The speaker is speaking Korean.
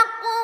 갖고